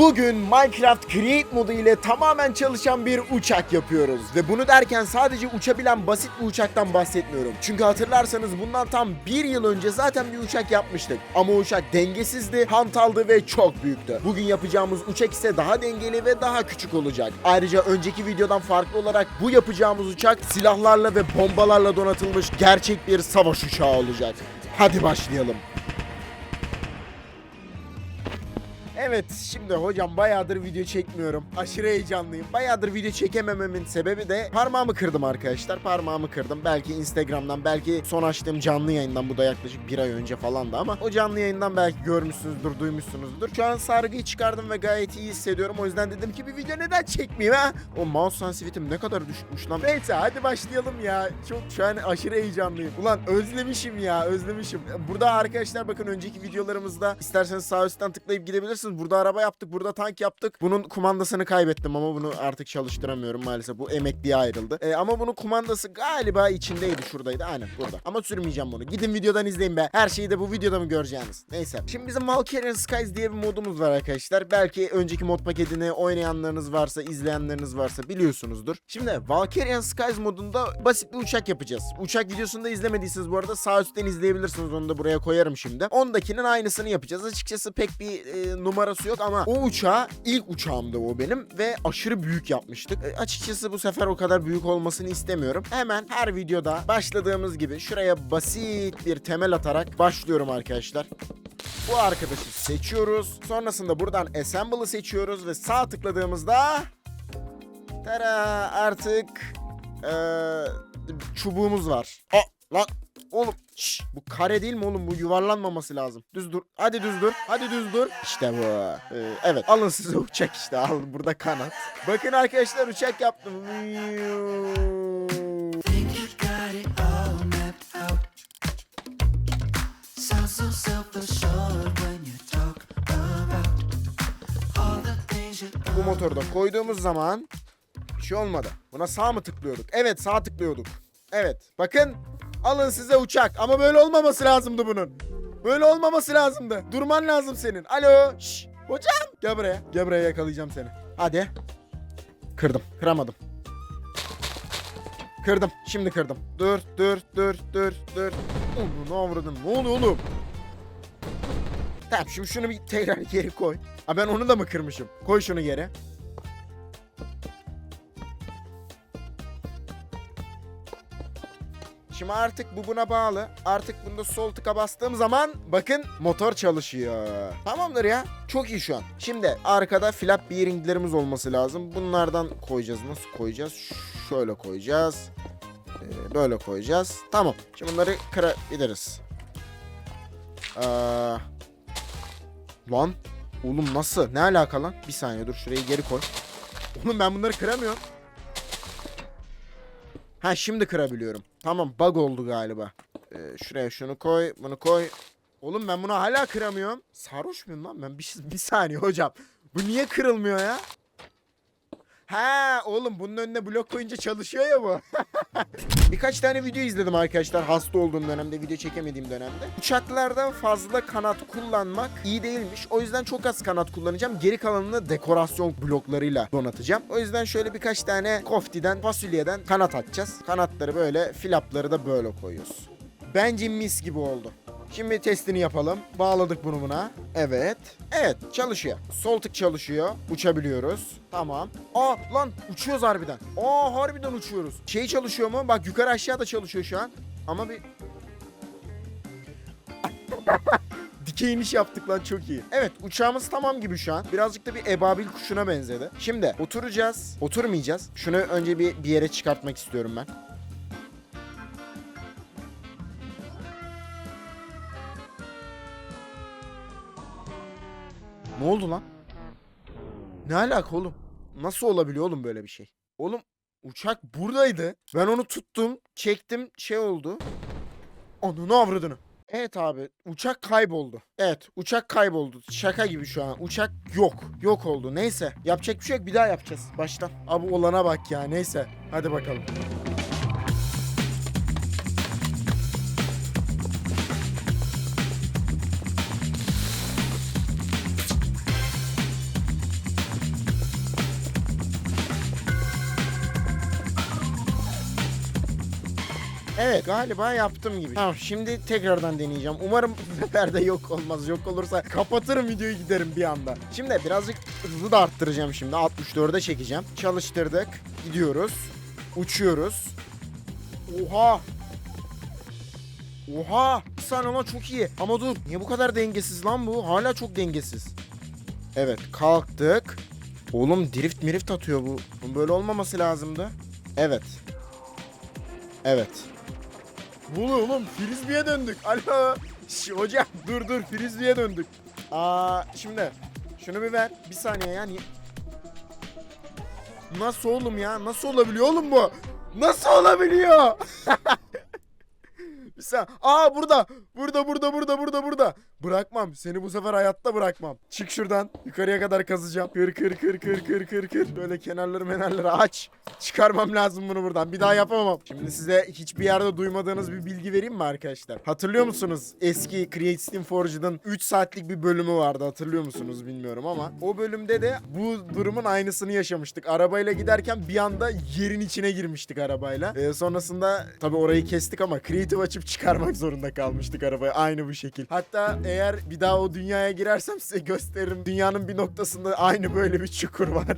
Bugün Minecraft Create modu ile tamamen çalışan bir uçak yapıyoruz. Ve bunu derken sadece uçabilen basit bir uçaktan bahsetmiyorum. Çünkü hatırlarsanız bundan tam bir yıl önce zaten bir uçak yapmıştık. Ama uçak dengesizdi, hantaldı ve çok büyüktü. Bugün yapacağımız uçak ise daha dengeli ve daha küçük olacak. Ayrıca önceki videodan farklı olarak bu yapacağımız uçak silahlarla ve bombalarla donatılmış gerçek bir savaş uçağı olacak. Hadi başlayalım. Evet şimdi hocam bayağıdır video çekmiyorum. Aşırı heyecanlıyım. Bayağıdır video çekemememin sebebi de parmağımı kırdım arkadaşlar. Parmağımı kırdım. Belki Instagram'dan belki son açtığım canlı yayından bu da yaklaşık bir ay önce falandı ama o canlı yayından belki görmüşsünüzdür, duymuşsunuzdur. Şu an sargıyı çıkardım ve gayet iyi hissediyorum. O yüzden dedim ki bir video neden çekmeyeyim ha? O mouse sensitivity'm ne kadar düşmüş lan. Neyse hadi başlayalım ya. Çok şu an aşırı heyecanlıyım. Ulan özlemişim ya özlemişim. Burada arkadaşlar bakın önceki videolarımızda isterseniz sağ üstten tıklayıp gidebilirsiniz. Burada araba yaptık, burada tank yaptık. Bunun kumandasını kaybettim ama bunu artık çalıştıramıyorum maalesef. Bu emekliye ayrıldı. Ee, ama bunun kumandası galiba içindeydi, şuradaydı. Aynen burada. Ama sürmeyeceğim bunu. Gidin videodan izleyin be. Her şeyi de bu videoda mı göreceğiniz? Neyse. Şimdi bizim Valkyrian Skies diye bir modumuz var arkadaşlar. Belki önceki mod paketini oynayanlarınız varsa, izleyenleriniz varsa biliyorsunuzdur. Şimdi Valkyrian Skies modunda basit bir uçak yapacağız. Uçak videosunu da izlemediyseniz bu arada sağ üstten izleyebilirsiniz. Onu da buraya koyarım şimdi. Ondakinin aynısını yapacağız. Açıkçası pek bir e, numarası yok ama o uçağı ilk uçağımdı o benim ve aşırı büyük yapmıştık. E, açıkçası bu sefer o kadar büyük olmasını istemiyorum. Hemen her videoda başladığımız gibi şuraya basit bir temel atarak başlıyorum arkadaşlar. Bu arkadaşı seçiyoruz. Sonrasında buradan Assemble'ı seçiyoruz ve sağ tıkladığımızda Tara artık eee, çubuğumuz var. Aa, lan oğlum şş, bu kare değil mi oğlum bu yuvarlanmaması lazım. Düz dur. Hadi düz dur. Hadi düz dur. İşte bu. Ee, evet alın size uçak işte al burada kanat. Bakın arkadaşlar uçak yaptım. Bu motoru da koyduğumuz zaman bir şey olmadı. Buna sağ mı tıklıyorduk? Evet sağ tıklıyorduk. Evet bakın alın size uçak ama böyle olmaması lazımdı bunun. Böyle olmaması lazımdı. Durman lazım senin. Alo. Şş. Hocam. Gel buraya. Gel buraya yakalayacağım seni. Hadi. Kırdım. Kıramadım. Kırdım. Şimdi kırdım. Dur dur dur dur dur. Onu ne avradın? Ne oluyor oğlum? Tamam şimdi şunu bir tekrar geri koy. Ha ben onu da mı kırmışım? Koy şunu geri. Şimdi artık bu buna bağlı. Artık bunda sol tıka bastığım zaman bakın motor çalışıyor. Tamamdır ya. Çok iyi şu an. Şimdi arkada flap bearinglerimiz olması lazım. Bunlardan koyacağız. Nasıl koyacağız? Şöyle koyacağız. Ee, böyle koyacağız. Tamam. Şimdi bunları kırabiliriz. Ee, lan. Oğlum nasıl? Ne alaka lan? Bir saniye dur şurayı geri koy. Oğlum ben bunları kıramıyorum. Ha şimdi kırabiliyorum. Tamam bug oldu galiba. Ee, şuraya şunu koy, bunu koy. Oğlum ben bunu hala kıramıyorum. Sarhoş muyum lan ben? Bir, bir saniye hocam. Bu niye kırılmıyor ya? Ha oğlum bunun önüne blok koyunca çalışıyor ya bu. Birkaç tane video izledim arkadaşlar hasta olduğum dönemde, video çekemediğim dönemde. Uçaklarda fazla kanat kullanmak iyi değilmiş. O yüzden çok az kanat kullanacağım. Geri kalanını dekorasyon bloklarıyla donatacağım. O yüzden şöyle birkaç tane koftiden, fasulyeden kanat atacağız. Kanatları böyle, flapları da böyle koyuyoruz. Bence mis gibi oldu. Şimdi testini yapalım. Bağladık bunu buna. Evet. Evet çalışıyor. Sol tık çalışıyor. Uçabiliyoruz. Tamam. Aa lan uçuyoruz harbiden. Aa harbiden uçuyoruz. Şey çalışıyor mu? Bak yukarı aşağı da çalışıyor şu an. Ama bir... Dikey iniş yaptık lan çok iyi. Evet uçağımız tamam gibi şu an. Birazcık da bir ebabil kuşuna benzedi. Şimdi oturacağız. Oturmayacağız. Şunu önce bir, bir yere çıkartmak istiyorum ben. Ne oldu lan? Ne alaka oğlum? Nasıl olabiliyor oğlum böyle bir şey? Oğlum uçak buradaydı. Ben onu tuttum, çektim, şey oldu. Ananı avradını. Evet abi uçak kayboldu. Evet uçak kayboldu. Şaka gibi şu an. Uçak yok. Yok oldu. Neyse. Yapacak bir şey yok. Bir daha yapacağız. Baştan. Abi olana bak ya. Neyse. Hadi bakalım. Evet galiba yaptım gibi. Tamam şimdi tekrardan deneyeceğim. Umarım bu sefer de yok olmaz. Yok olursa kapatırım videoyu giderim bir anda. Şimdi birazcık hızı da arttıracağım şimdi. 64'e çekeceğim. Çalıştırdık. Gidiyoruz. Uçuyoruz. Oha. Oha. Saniye lan çok iyi. Ama dur. Niye bu kadar dengesiz lan bu? Hala çok dengesiz. Evet kalktık. Oğlum drift mirift atıyor bu. Böyle olmaması lazımdı. Evet. Evet. Ne oğlum? Frisbee'ye döndük. Alo. Şş, hocam dur dur Frisbee'ye döndük. Aa şimdi şunu bir ver. Bir saniye yani. Nasıl oğlum ya? Nasıl olabiliyor oğlum bu? Nasıl olabiliyor? saniye. Aa burada. Burada burada burada burada burada. Bırakmam. Seni bu sefer hayatta bırakmam. Çık şuradan. Yukarıya kadar kazacağım. Kır kır kır kır kır kır kır. Böyle kenarları menarları aç. Çıkarmam lazım bunu buradan. Bir daha yapamam. Şimdi size hiçbir yerde duymadığınız bir bilgi vereyim mi arkadaşlar? Hatırlıyor musunuz? Eski Create Steam Forge'ın 3 saatlik bir bölümü vardı. Hatırlıyor musunuz bilmiyorum ama. O bölümde de bu durumun aynısını yaşamıştık. Arabayla giderken bir anda yerin içine girmiştik arabayla. Ee, sonrasında tabii orayı kestik ama Creative açıp çıkarmak zorunda kalmıştık arabayı. Aynı bu şekil. Hatta eğer bir daha o dünyaya girersem size gösteririm. Dünyanın bir noktasında aynı böyle bir çukur var.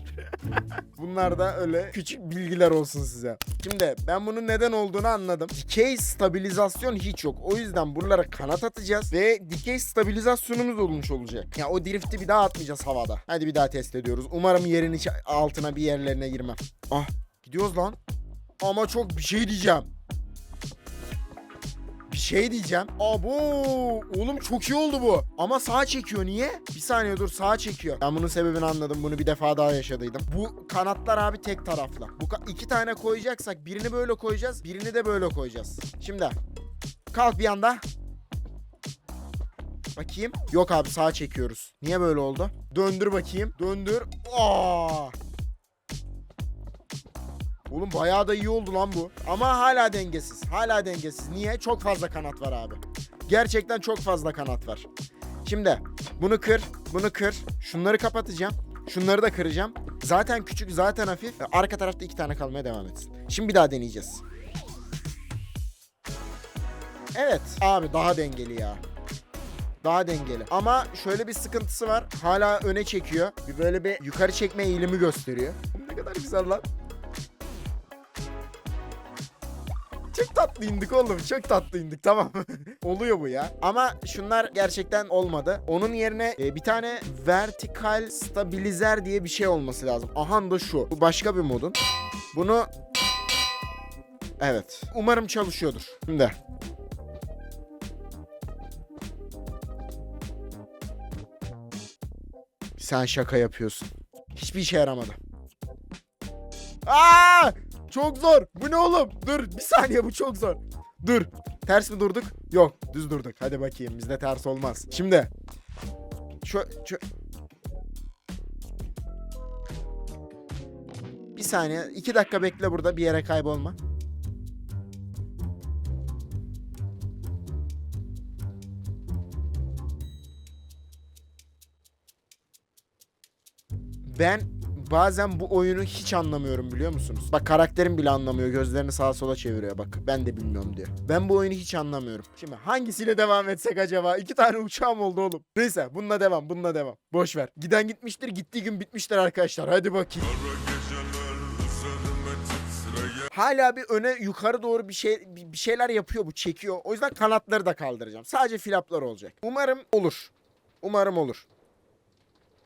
Bunlar da öyle küçük bilgiler olsun size. Şimdi ben bunun neden olduğunu anladım. Dikey stabilizasyon hiç yok. O yüzden buralara kanat atacağız ve dikey stabilizasyonumuz olmuş olacak. Ya o drifti bir daha atmayacağız havada. Hadi bir daha test ediyoruz. Umarım yerin içi altına bir yerlerine girmem. Ah gidiyoruz lan. Ama çok bir şey diyeceğim. Bir şey diyeceğim. Abo oğlum çok iyi oldu bu. Ama sağa çekiyor niye? Bir saniye dur sağa çekiyor. Ben bunun sebebini anladım. Bunu bir defa daha yaşadıydım. Bu kanatlar abi tek taraflı. Bu ka- iki tane koyacaksak birini böyle koyacağız. Birini de böyle koyacağız. Şimdi kalk bir anda. Bakayım. Yok abi sağa çekiyoruz. Niye böyle oldu? Döndür bakayım. Döndür. Aa! Oğlum bayağı da iyi oldu lan bu. Ama hala dengesiz. Hala dengesiz. Niye? Çok fazla kanat var abi. Gerçekten çok fazla kanat var. Şimdi bunu kır, bunu kır. Şunları kapatacağım. Şunları da kıracağım. Zaten küçük, zaten hafif. Arka tarafta iki tane kalmaya devam etsin. Şimdi bir daha deneyeceğiz. Evet. Abi daha dengeli ya. Daha dengeli. Ama şöyle bir sıkıntısı var. Hala öne çekiyor. Bir böyle bir yukarı çekme eğilimi gösteriyor. Ne kadar güzel lan. Çok tatlı indik oğlum. Çok tatlı indik tamam. Oluyor bu ya. Ama şunlar gerçekten olmadı. Onun yerine e, bir tane vertikal stabilizer diye bir şey olması lazım. Aha da şu. Bu başka bir modun. Bunu Evet. Umarım çalışıyordur. Şimdi. Sen şaka yapıyorsun. Hiçbir işe yaramadı. Aa! Çok zor. Bu ne oğlum? Dur bir saniye bu çok zor. Dur. Ters mi durduk? Yok düz durduk. Hadi bakayım bizde ters olmaz. Şimdi. Şu, şu... Bir saniye. iki dakika bekle burada bir yere kaybolma. Ben bazen bu oyunu hiç anlamıyorum biliyor musunuz? Bak karakterim bile anlamıyor. Gözlerini sağa sola çeviriyor bak. Ben de bilmiyorum diyor. Ben bu oyunu hiç anlamıyorum. Şimdi hangisiyle devam etsek acaba? İki tane uçağım oldu oğlum. Neyse bununla devam bununla devam. Boş ver. Giden gitmiştir gittiği gün bitmiştir arkadaşlar. Hadi bakayım. Hala bir öne yukarı doğru bir şey bir şeyler yapıyor bu çekiyor. O yüzden kanatları da kaldıracağım. Sadece flaplar olacak. Umarım olur. Umarım olur.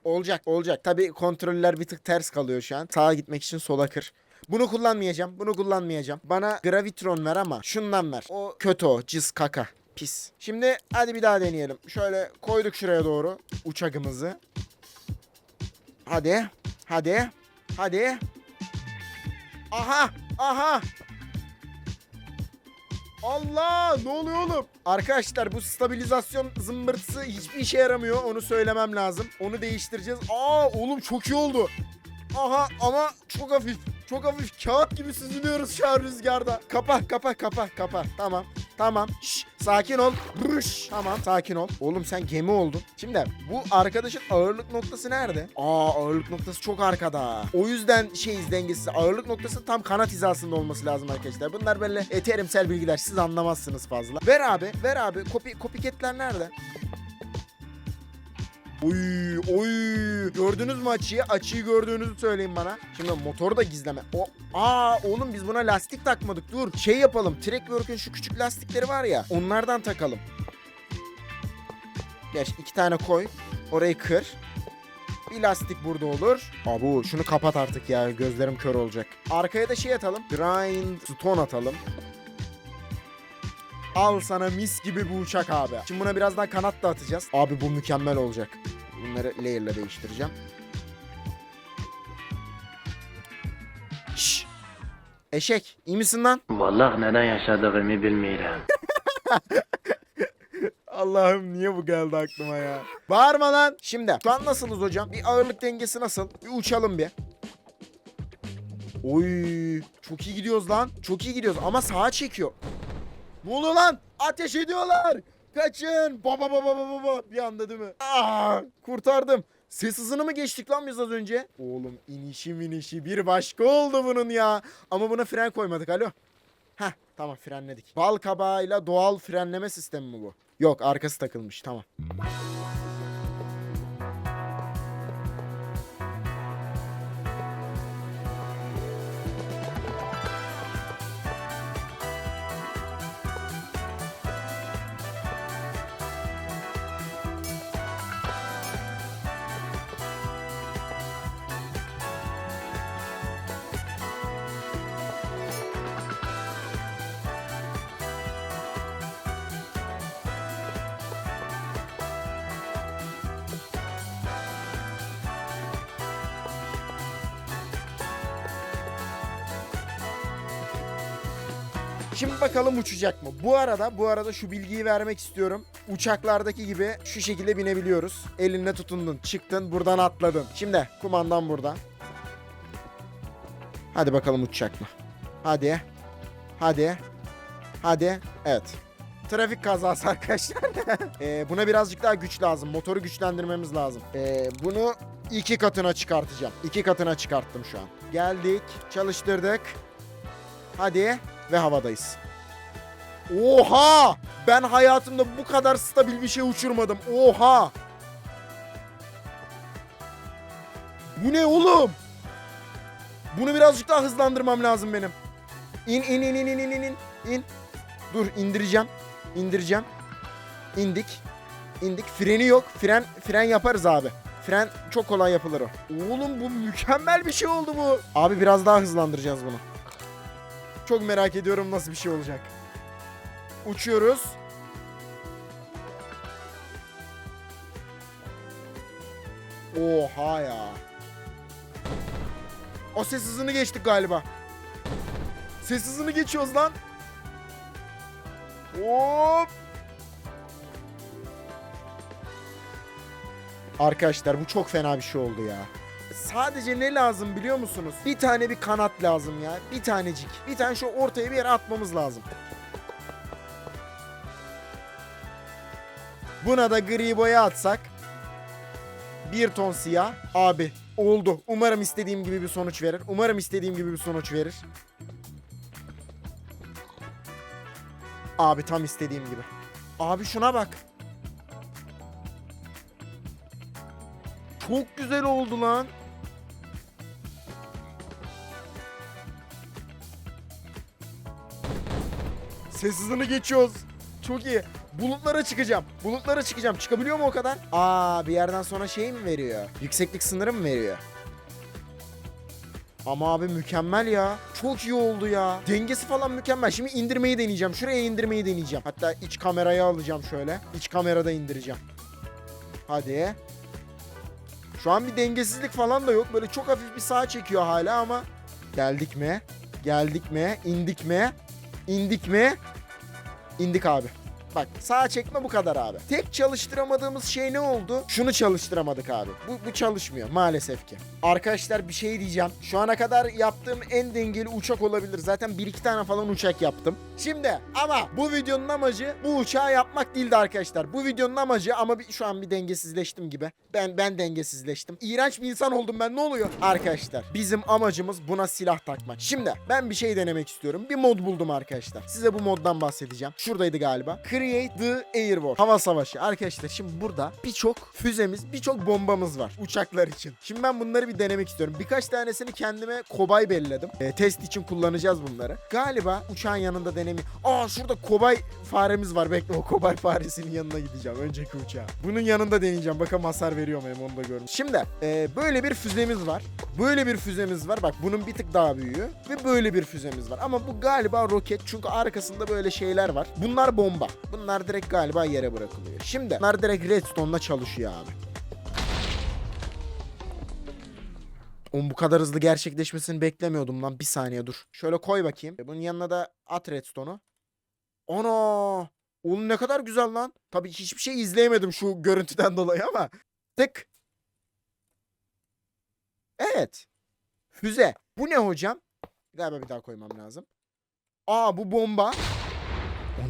Olacak olacak. Tabi kontroller bir tık ters kalıyor şu an. Sağa gitmek için sola kır. Bunu kullanmayacağım. Bunu kullanmayacağım. Bana Gravitron ver ama şundan ver. O kötü o. Cız kaka. Pis. Şimdi hadi bir daha deneyelim. Şöyle koyduk şuraya doğru uçakımızı. Hadi. Hadi. Hadi. Aha. Aha. Allah ne oluyor oğlum? Arkadaşlar bu stabilizasyon zımbırtısı hiçbir işe yaramıyor. Onu söylemem lazım. Onu değiştireceğiz. Aa oğlum çok iyi oldu. Aha ama çok hafif. Çok hafif kağıt gibi süzülüyoruz şu an rüzgarda. Kapa kapa kapa kapa. Tamam. Tamam. Şş, sakin ol. Rüş. Tamam sakin ol. Oğlum sen gemi oldun. Şimdi bu arkadaşın ağırlık noktası nerede? Aa ağırlık noktası çok arkada. O yüzden şeyiz dengesiz. Ağırlık noktası tam kanat hizasında olması lazım arkadaşlar. Bunlar böyle terimsel bilgiler. Siz anlamazsınız fazla. Ver abi. Ver abi. Kopi, kopiketler nerede? Oy oy gördünüz mü açıyı? Açıyı gördüğünüzü söyleyin bana. Şimdi motoru da gizleme. O aa oğlum biz buna lastik takmadık. Dur şey yapalım. Trackwork'ün şu küçük lastikleri var ya. Onlardan takalım. Geç iki tane koy. Orayı kır. Bir lastik burada olur. Abu şunu kapat artık ya. Gözlerim kör olacak. Arkaya da şey atalım. Grind stone atalım. Al sana mis gibi bu uçak abi. Şimdi buna birazdan kanat da atacağız. Abi bu mükemmel olacak. Bunları layer'la değiştireceğim. Şşş. Eşek iyi misin lan? Vallahi neden yaşadığımı bilmiyorum. Allah'ım niye bu geldi aklıma ya? Bağırma lan. Şimdi şu an nasılız hocam? Bir ağırlık dengesi nasıl? Bir uçalım bir. Oy çok iyi gidiyoruz lan. Çok iyi gidiyoruz ama sağa çekiyor. Ne oluyor lan? Ateş ediyorlar. Kaçın. Baba baba baba baba. Bir anda değil mi? Aa, kurtardım. Ses hızını mı geçtik lan biz az önce? Oğlum inişi minişi bir başka oldu bunun ya. Ama buna fren koymadık alo. Heh tamam frenledik. Bal kabağıyla doğal frenleme sistemi mi bu? Yok arkası takılmış tamam. Şimdi bakalım uçacak mı? Bu arada bu arada şu bilgiyi vermek istiyorum. Uçaklardaki gibi şu şekilde binebiliyoruz. Elinle tutundun, çıktın, buradan atladın. Şimdi kumandan burada. Hadi bakalım uçacak mı? Hadi. Hadi. Hadi. Evet. Trafik kazası arkadaşlar. Ee, buna birazcık daha güç lazım. Motoru güçlendirmemiz lazım. Ee, bunu iki katına çıkartacağım. İki katına çıkarttım şu an. Geldik. Çalıştırdık. Hadi. Ve havadayız. Oha! Ben hayatımda bu kadar stabil bir şey uçurmadım. Oha! Bu ne oğlum? Bunu birazcık daha hızlandırmam lazım benim. İn in in in in in in in. Dur indireceğim. İndireceğim. İndik. İndik. Freni yok. Fren fren yaparız abi. Fren çok kolay yapılır o. Oğlum bu mükemmel bir şey oldu bu. Abi biraz daha hızlandıracağız bunu. Çok merak ediyorum nasıl bir şey olacak. Uçuyoruz. Oha ya. O ses hızını geçtik galiba. Ses hızını geçiyoruz lan. Hop. Arkadaşlar bu çok fena bir şey oldu ya. Sadece ne lazım biliyor musunuz? Bir tane bir kanat lazım ya. Bir tanecik. Bir tane şu ortaya bir yere atmamız lazım. Buna da gri boya atsak. Bir ton siyah. Abi oldu. Umarım istediğim gibi bir sonuç verir. Umarım istediğim gibi bir sonuç verir. Abi tam istediğim gibi. Abi şuna bak. Çok güzel oldu lan. Ses hızını geçiyoruz. Çok iyi. Bulutlara çıkacağım. Bulutlara çıkacağım. Çıkabiliyor mu o kadar? Aa bir yerden sonra şey mi veriyor? Yükseklik sınırı mı veriyor? Ama abi mükemmel ya. Çok iyi oldu ya. Dengesi falan mükemmel. Şimdi indirmeyi deneyeceğim. Şuraya indirmeyi deneyeceğim. Hatta iç kamerayı alacağım şöyle. İç kamerada indireceğim. Hadi. Şu an bir dengesizlik falan da yok. Böyle çok hafif bir sağa çekiyor hala ama. Geldik mi? Geldik mi? İndik mi? İndik mi? İndik abi. Bak sağa çekme bu kadar abi. Tek çalıştıramadığımız şey ne oldu? Şunu çalıştıramadık abi. Bu, bu çalışmıyor maalesef ki. Arkadaşlar bir şey diyeceğim. Şu ana kadar yaptığım en dengeli uçak olabilir. Zaten bir iki tane falan uçak yaptım. Şimdi ama bu videonun amacı bu uçağı yapmak değildi arkadaşlar. Bu videonun amacı ama bir, şu an bir dengesizleştim gibi. Ben ben dengesizleştim. İğrenç bir insan oldum ben ne oluyor? Arkadaşlar bizim amacımız buna silah takmak. Şimdi ben bir şey denemek istiyorum. Bir mod buldum arkadaşlar. Size bu moddan bahsedeceğim. Şuradaydı galiba. Create the Air War. Hava savaşı. Arkadaşlar şimdi burada birçok füzemiz, birçok bombamız var uçaklar için. Şimdi ben bunları bir denemek istiyorum. Birkaç tanesini kendime kobay belledim. Ee, test için kullanacağız bunları. Galiba uçağın yanında denemi. Aa şurada kobay faremiz var. Bekle o kobay faresinin yanına gideceğim. Önceki uçağa. Bunun yanında deneyeceğim. Bakalım hasar veriyor mu hem onu da görün. Şimdi e, böyle bir füzemiz var. Böyle bir füzemiz var. Bak bunun bir tık daha büyüğü. Ve böyle bir füzemiz var. Ama bu galiba roket. Çünkü arkasında böyle şeyler var. Bunlar bomba. Bunlar direkt galiba yere bırakılıyor. Şimdi bunlar direkt redstone'la çalışıyor abi. Oğlum bu kadar hızlı gerçekleşmesini beklemiyordum lan. Bir saniye dur. Şöyle koy bakayım. E, Bunun yanına da at redstone'u. Ana! Oğlum ne kadar güzel lan. Tabii hiçbir şey izleyemedim şu görüntüden dolayı ama. Tık. Evet. Füze. Bu ne hocam? Galiba bir daha koymam lazım. Aa bu bomba.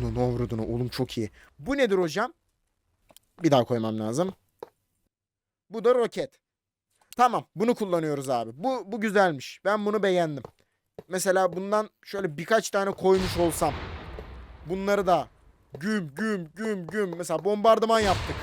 Ne vurdun oğlum çok iyi. Bu nedir hocam? Bir daha koymam lazım. Bu da roket. Tamam bunu kullanıyoruz abi. Bu, bu güzelmiş. Ben bunu beğendim. Mesela bundan şöyle birkaç tane koymuş olsam. Bunları da güm güm güm güm. Mesela bombardıman yaptık.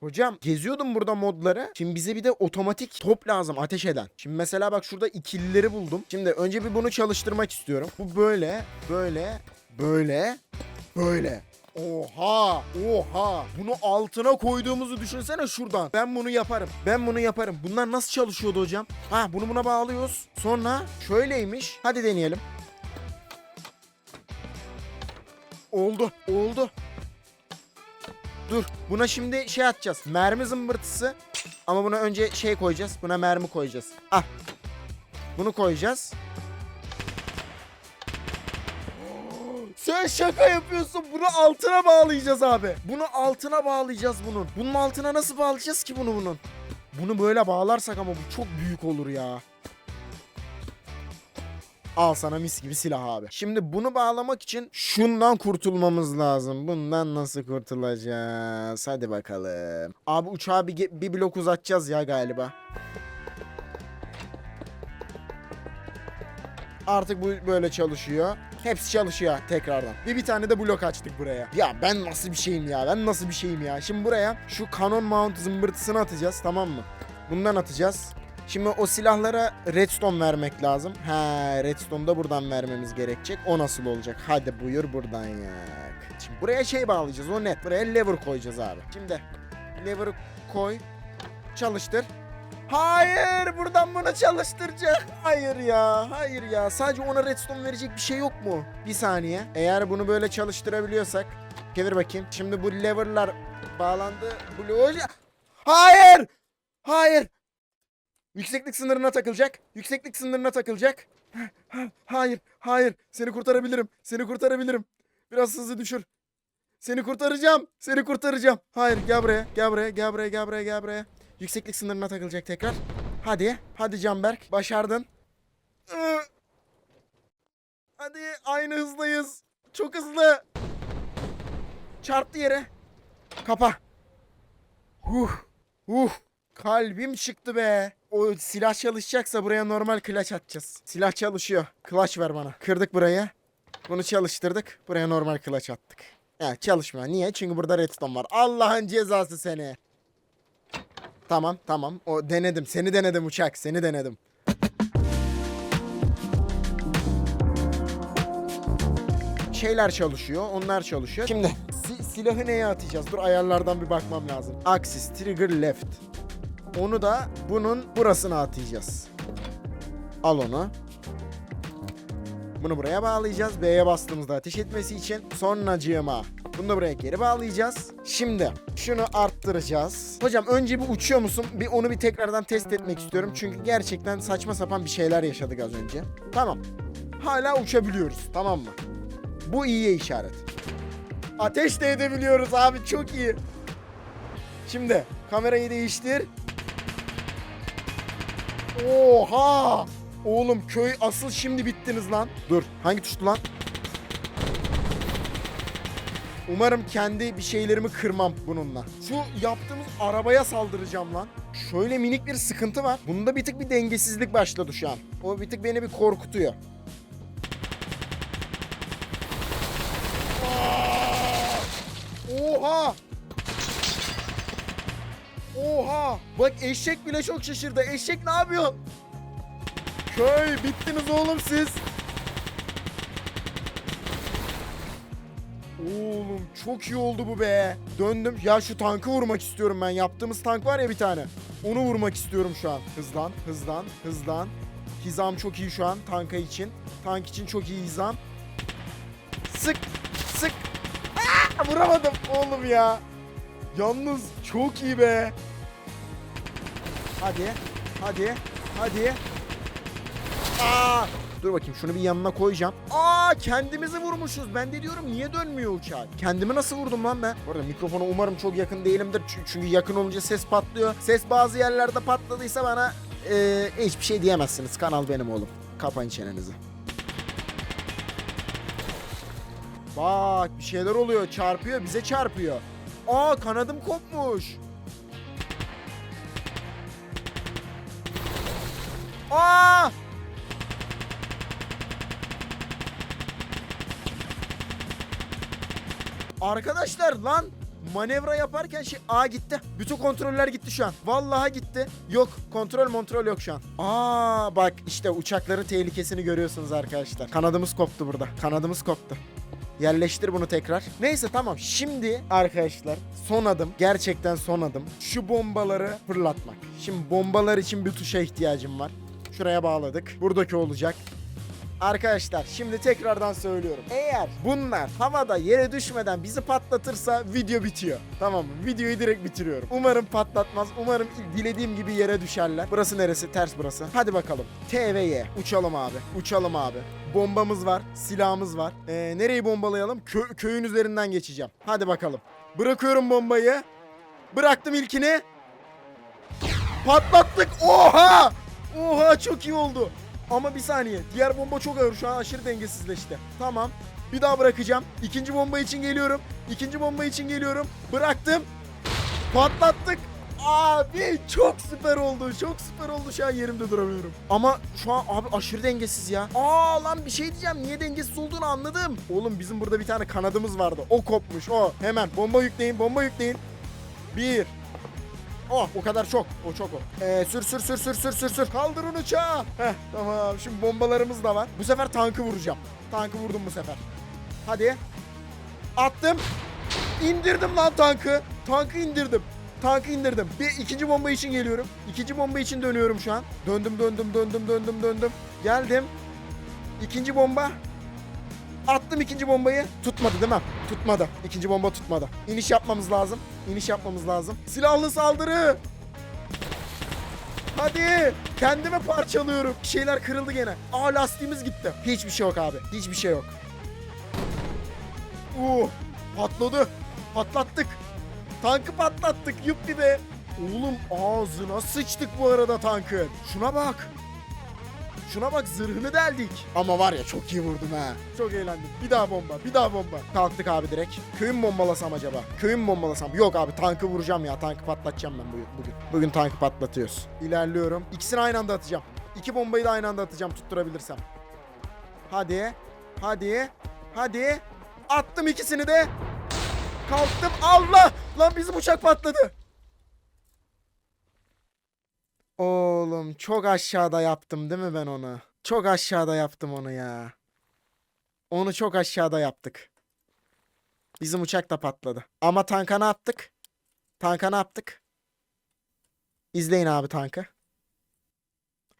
Hocam geziyordum burada modları. Şimdi bize bir de otomatik top lazım ateş eden. Şimdi mesela bak şurada ikilileri buldum. Şimdi önce bir bunu çalıştırmak istiyorum. Bu böyle, böyle, böyle, böyle. Oha! Oha! Bunu altına koyduğumuzu düşünsene şuradan. Ben bunu yaparım. Ben bunu yaparım. Bunlar nasıl çalışıyordu hocam? Ha bunu buna bağlıyoruz. Sonra şöyleymiş. Hadi deneyelim. Oldu. Oldu. Dur. Buna şimdi şey atacağız. Mermi zımbırtısı. Ama buna önce şey koyacağız. Buna mermi koyacağız. Ah. Bunu koyacağız. Sen şaka yapıyorsun. Bunu altına bağlayacağız abi. Bunu altına bağlayacağız bunun. Bunun altına nasıl bağlayacağız ki bunu bunun? Bunu böyle bağlarsak ama bu çok büyük olur ya. Al sana mis gibi silah abi. Şimdi bunu bağlamak için şundan kurtulmamız lazım. Bundan nasıl kurtulacağız? Hadi bakalım. Abi uçağı bir, bir blok uzatacağız ya galiba. Artık bu böyle çalışıyor. Hepsi çalışıyor tekrardan. Bir bir tane de blok açtık buraya. Ya ben nasıl bir şeyim ya? Ben nasıl bir şeyim ya? Şimdi buraya şu kanon mount zımbırtısını atacağız tamam mı? Bundan atacağız. Şimdi o silahlara redstone vermek lazım. He, redstone da buradan vermemiz gerekecek. O nasıl olacak? Hadi buyur buradan yak. Şimdi buraya şey bağlayacağız o net. Buraya lever koyacağız abi. Şimdi lever'ı koy. Çalıştır. Hayır buradan bunu çalıştıracak. Hayır ya hayır ya sadece ona redstone verecek bir şey yok mu? Bir saniye. Eğer bunu böyle çalıştırabiliyorsak. Çevir bakayım. Şimdi bu lever'lar bağlandı. Blue... Hayır! Hayır! Yükseklik sınırına takılacak. Yükseklik sınırına takılacak. Hayır, hayır. Seni kurtarabilirim. Seni kurtarabilirim. Biraz hızlı düşür. Seni kurtaracağım. Seni kurtaracağım. Hayır, gel buraya. Gel buraya. Gel buraya. Gel buraya. Gel buraya. Yükseklik sınırına takılacak tekrar. Hadi. Hadi Canberk. Başardın. Hadi aynı hızdayız. Çok hızlı. Çarptı yere. Kapa. Huh. Huh. Kalbim çıktı be. O silah çalışacaksa buraya normal clutch atacağız. Silah çalışıyor. Clutch ver bana. Kırdık burayı. Bunu çalıştırdık. Buraya normal clutch attık. Ya çalışmıyor. Niye? Çünkü burada redstone var. Allah'ın cezası seni. Tamam tamam. O denedim. Seni denedim uçak. Seni denedim. Şeyler çalışıyor. Onlar çalışıyor. Şimdi si- silahı neye atacağız? Dur ayarlardan bir bakmam lazım. Axis, trigger left. Onu da bunun burasına atacağız. Al onu. Bunu buraya bağlayacağız. B'ye bastığımızda ateş etmesi için. Sonracığıma bunu da buraya geri bağlayacağız. Şimdi şunu arttıracağız. Hocam önce bir uçuyor musun? Bir onu bir tekrardan test etmek istiyorum. Çünkü gerçekten saçma sapan bir şeyler yaşadık az önce. Tamam. hala uçabiliyoruz. Tamam mı? Bu iyiye işaret. Ateş de edebiliyoruz abi çok iyi. Şimdi kamerayı değiştir. Oha! Oğlum köy asıl şimdi bittiniz lan. Dur hangi tuştu lan? Umarım kendi bir şeylerimi kırmam bununla. Şu yaptığımız arabaya saldıracağım lan. Şöyle minik bir sıkıntı var. Bunda bir tık bir dengesizlik başladı şu an. O bir tık beni bir korkutuyor. Oha! Oha! Bak eşek bile çok şaşırdı. Eşek ne yapıyor? Köy bittiniz oğlum siz. Oğlum çok iyi oldu bu be. Döndüm. Ya şu tankı vurmak istiyorum ben. Yaptığımız tank var ya bir tane. Onu vurmak istiyorum şu an. Hızlan, hızlan, hızlan. Hizam çok iyi şu an tanka için. Tank için çok iyi hizam. Sık, sık. Aa, vuramadım oğlum ya. Yalnız çok iyi be. Hadi, hadi, hadi. Aa! Dur bakayım şunu bir yanına koyacağım. Aa kendimizi vurmuşuz. Ben de diyorum niye dönmüyor uçak? Kendimi nasıl vurdum lan ben? Bu arada mikrofona umarım çok yakın değilimdir. Çü- Çünkü yakın olunca ses patlıyor. Ses bazı yerlerde patladıysa bana eee, hiçbir şey diyemezsiniz. Kanal benim oğlum. Kapayın çenenizi. Bak bir şeyler oluyor. Çarpıyor. Bize çarpıyor. Aa kanadım kopmuş. Aa! Arkadaşlar lan manevra yaparken şey Aa gitti. Bütün kontroller gitti şu an. Vallahi gitti. Yok kontrol kontrol yok şu an. Aa bak işte uçakların tehlikesini görüyorsunuz arkadaşlar. Kanadımız koptu burada. Kanadımız koptu. Yerleştir bunu tekrar. Neyse tamam. Şimdi arkadaşlar son adım. Gerçekten son adım. Şu bombaları fırlatmak. Şimdi bombalar için bir tuşa ihtiyacım var. Şuraya bağladık. Buradaki olacak. Arkadaşlar şimdi tekrardan söylüyorum. Eğer bunlar havada yere düşmeden bizi patlatırsa video bitiyor. Tamam mı? Videoyu direkt bitiriyorum. Umarım patlatmaz. Umarım dilediğim gibi yere düşerler. Burası neresi? Ters burası. Hadi bakalım. T. Uçalım abi. Uçalım abi. Bombamız var. Silahımız var. Ee, nereyi bombalayalım? Kö- köyün üzerinden geçeceğim. Hadi bakalım. Bırakıyorum bombayı. Bıraktım ilkini. Patlattık. Oha! Oha çok iyi oldu. Ama bir saniye. Diğer bomba çok ağır. Şu an aşırı dengesizleşti. Tamam. Bir daha bırakacağım. İkinci bomba için geliyorum. İkinci bomba için geliyorum. Bıraktım. Patlattık. Abi çok süper oldu. Çok süper oldu. Şu an yerimde duramıyorum. Ama şu an abi aşırı dengesiz ya. Aa lan bir şey diyeceğim. Niye dengesiz olduğunu anladım. Oğlum bizim burada bir tane kanadımız vardı. O kopmuş. O. Hemen bomba yükleyin. Bomba yükleyin. Bir. Oh o kadar çok. O çok o. Ee, sür sür sür sür sür sür sür. Kaldırın uçağı. Heh tamam. Şimdi bombalarımız da var. Bu sefer tankı vuracağım. Tankı vurdum bu sefer. Hadi. Attım. İndirdim lan tankı. Tankı indirdim. Tankı indirdim. Bir ikinci bomba için geliyorum. İkinci bomba için dönüyorum şu an. Döndüm döndüm döndüm döndüm döndüm. Geldim. İkinci bomba. Attım ikinci bombayı. Tutmadı değil mi? Tutmadı. İkinci bomba tutmadı. İniş yapmamız lazım. İniş yapmamız lazım. Silahlı saldırı. Hadi. Kendime parçalıyorum. Bir şeyler kırıldı gene. Aa lastiğimiz gitti. Hiçbir şey yok abi. Hiçbir şey yok. Uh, patladı. Patlattık. Tankı patlattık. Yuppi be. Oğlum ağzına sıçtık bu arada tankın. Şuna bak. Şuna bak zırhını deldik. Ama var ya çok iyi vurdum ha. Çok eğlendim. Bir daha bomba, bir daha bomba. Kalktık abi direkt. Köyü mü bombalasam acaba? Köyü mü bombalasam? Yok abi tankı vuracağım ya. Tankı patlatacağım ben bugün. Bugün, bugün tankı patlatıyoruz. İlerliyorum. İkisini aynı anda atacağım. İki bombayı da aynı anda atacağım tutturabilirsem. Hadi. Hadi. Hadi. Attım ikisini de. Kalktım. Allah! Lan bizim uçak patladı. Oğlum çok aşağıda yaptım değil mi ben onu? Çok aşağıda yaptım onu ya. Onu çok aşağıda yaptık. Bizim uçak da patladı. Ama tanka ne yaptık? Tanka ne yaptık? İzleyin abi tankı.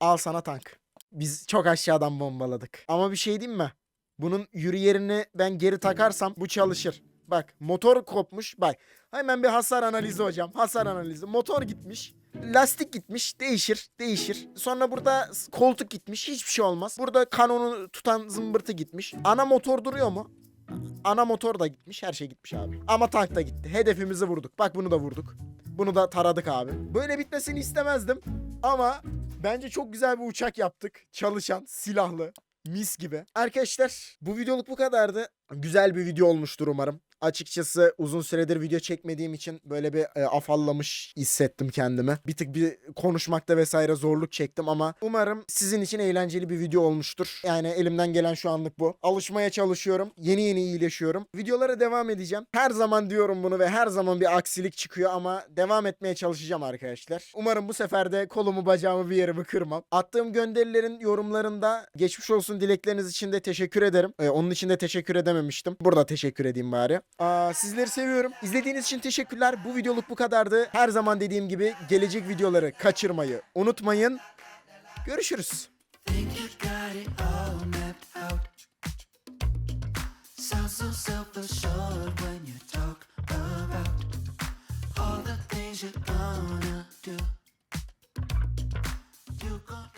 Al sana tank. Biz çok aşağıdan bombaladık. Ama bir şey diyeyim mi? Bunun yürü yerini ben geri takarsam bu çalışır. Bak motor kopmuş. Bak hemen bir hasar analizi hocam. Hasar analizi. Motor gitmiş. Lastik gitmiş. Değişir. Değişir. Sonra burada koltuk gitmiş. Hiçbir şey olmaz. Burada kanonu tutan zımbırtı gitmiş. Ana motor duruyor mu? Ana motor da gitmiş. Her şey gitmiş abi. Ama tank da gitti. Hedefimizi vurduk. Bak bunu da vurduk. Bunu da taradık abi. Böyle bitmesini istemezdim. Ama bence çok güzel bir uçak yaptık. Çalışan, silahlı. Mis gibi. Arkadaşlar bu videoluk bu kadardı. Güzel bir video olmuştur umarım. Açıkçası uzun süredir video çekmediğim için böyle bir e, afallamış hissettim kendimi. Bir tık bir konuşmakta vesaire zorluk çektim ama umarım sizin için eğlenceli bir video olmuştur. Yani elimden gelen şu anlık bu. Alışmaya çalışıyorum. Yeni yeni iyileşiyorum. Videolara devam edeceğim. Her zaman diyorum bunu ve her zaman bir aksilik çıkıyor ama devam etmeye çalışacağım arkadaşlar. Umarım bu sefer de kolumu bacağımı bir yerimi kırmam. Attığım gönderilerin yorumlarında geçmiş olsun dilekleriniz için de teşekkür ederim. Ee, onun için de teşekkür edememiştim. Burada teşekkür edeyim bari. Aa, sizleri seviyorum. İzlediğiniz için teşekkürler. Bu videoluk bu kadardı. Her zaman dediğim gibi gelecek videoları kaçırmayı unutmayın. Görüşürüz. You gonna